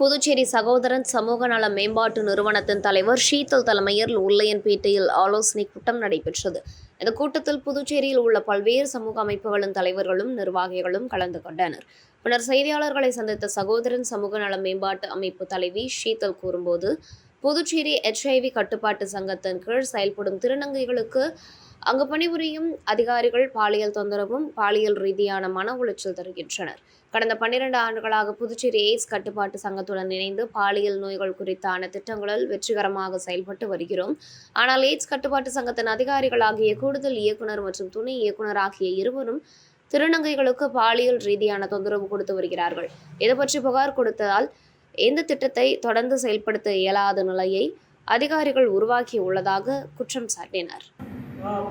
புதுச்சேரி சகோதரன் சமூக நல மேம்பாட்டு நிறுவனத்தின் தலைவர் ஷீதல் தலைமையில் உல்லையன்பேட்டையில் ஆலோசனை கூட்டம் நடைபெற்றது. இந்த கூட்டத்தில் புதுச்சேரியில் உள்ள பல்வேறு சமூக அமைப்புகளின் தலைவர்களும் நிர்வாகிகளும் கலந்து கொண்டனர். பின்னர் செய்தியாளர்களை சந்தித்த சகோதரன் சமூக நல மேம்பாட்டு அமைப்பு தலைவி ஷீதல் கூறும்போது புதுச்சேரி எச்ஐவி கட்டுப்பாட்டு சங்கத்தின் கீழ் செயல்படும் திருநங்கைகளுக்கு அங்கு பணிபுரியும் அதிகாரிகள் பாலியல் தொந்தரவும் பாலியல் ரீதியான மன உளைச்சல் தருகின்றனர். கடந்த பன்னிரண்டு ஆண்டுகளாக புதுச்சேரி எய்ட்ஸ் கட்டுப்பாட்டு சங்கத்துடன் இணைந்து பாலியல் நோய்கள் குறித்தான திட்டங்களில் வெற்றிகரமாக செயல்பட்டு வருகிறோம். ஆனால் எய்ட்ஸ் கட்டுப்பாட்டு சங்கத்தின் அதிகாரிகளாகிய கூடுதல் இயக்குனர் மற்றும் துணை இயக்குனர் ஆகிய இருவரும் திருநங்கைகளுக்கு பாலியல் ரீதியான தொந்தரவு கொடுத்து வருகிறார்கள். இது பற்றி புகார் கொடுத்ததால் இந்த திட்டத்தை தொடர்ந்து செயல்படுத்த இயலாத நிலையை அதிகாரிகள் உருவாக்கி உள்ளதாக குற்றம் சாட்டினர்.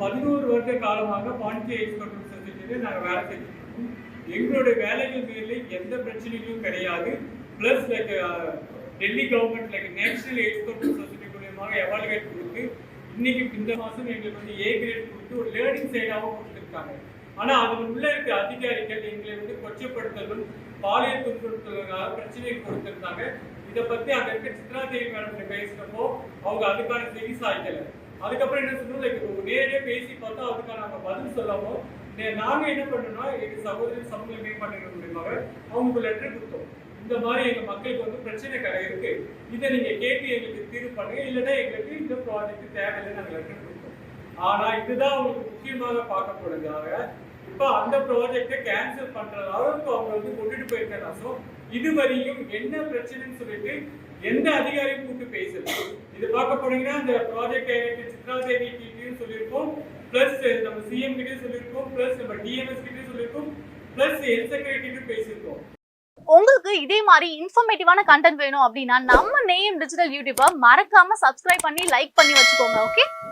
பதினோரு வருட காலமாக பாண்டிச்சேரி எய்ட்ஸ் கண்ட்ரோல் நாங்கள் வேலை செஞ்சுட்டு எங்களுடைய வேலைகள் மேலே எந்த பிரச்சனையும் கிடையாது. Plus like Delhi government like national AIDS control society மூலியமாக எவாலுவேட் கொடுத்து இன்னைக்கு இந்த மாதம் எங்களுக்கு வந்து ஏ கிரேட் கொடுத்து ஒரு லேர்னிங் சைடாகவும் கொடுத்துருக்காங்க. ஆனால் அதன் உள்ளே இருக்க அதிகாரிகள் எங்களை வந்து கொச்சப்படுத்தலும் பாலியல் துன்புறுத்தலுக்காக பிரச்சனை கொடுத்துருந்தாங்க. இதை பற்றி அங்கே இருக்க சித்ரா தேவி மேடம் பேசினப்போ அவங்க அதுக்கான செவி சாய்க்கலை. அதுக்கப்புறம் என்ன சொன்னோம் லைக் நேரடியாக பேசி பார்த்தா அதுக்கான நாங்கள் பதில் சொல்லாமோ நாங்கள் நாங்க என்ன பண்ணோம்னா எங்க சகோதரி சமூக மேம்பாட்டு மூலியமாக அவங்களுக்கு லெட்டர் கொடுத்தோம். இந்த மாதிரி எங்க மக்களுக்கு வந்து பிரச்சனை கடை இருக்கு. இதை நீங்க கேட்டு எங்களுக்கு தீர்வு பண்ணுங்க. இல்லைன்னா எங்களுக்கு இந்த ப்ராஜெக்ட் தேவையில்லை நாங்கள் லெட்டர் கொடுத்தோம். ஆனா இதுதான் அவங்களுக்கு முக்கியமாக பார்க்கப்படுறதாக இப்போ அந்த ப்ராஜெக்டை கேன்சல் பண்ற அளவுக்கு அவங்க வந்து கொண்டுட்டு போயிருக்காங்க ஸோ இதுவரையும் என்ன பிரச்சனைன்னு சொல்லிட்டு எந்த அதிகாரியும் கூப்பிட்டு பேசல. இது பார்க்க போனீங்கன்னா இந்த ப்ராஜெக்ட் எனக்கு சித்ரா தேவி கிட்டையும் சொல்லியிருக்கோம். பிளஸ் நம்ம சிஎம் கிட்டயும் சொல்லியிருக்கோம். பிளஸ் நம்ம டிஎம்எஸ் கிட்டயும் சொல்லியிருக்கோம். பிளஸ் ஹெல்த் செக்ரட்டரியும் பேசியிருக்கோம். உங்களுக்கு இதே மாதிரி இன்ஃபர்மேட்டிவான கண்டென்ட் வேணும் அப்படின்னா நம்ம நேம் டிஜிட்டல் யூடியூப்பை மறக்காம சப்ஸ்கிரைப் பண்ணி லைக் பண்ணி வச்சுக்கோங்க ஓகே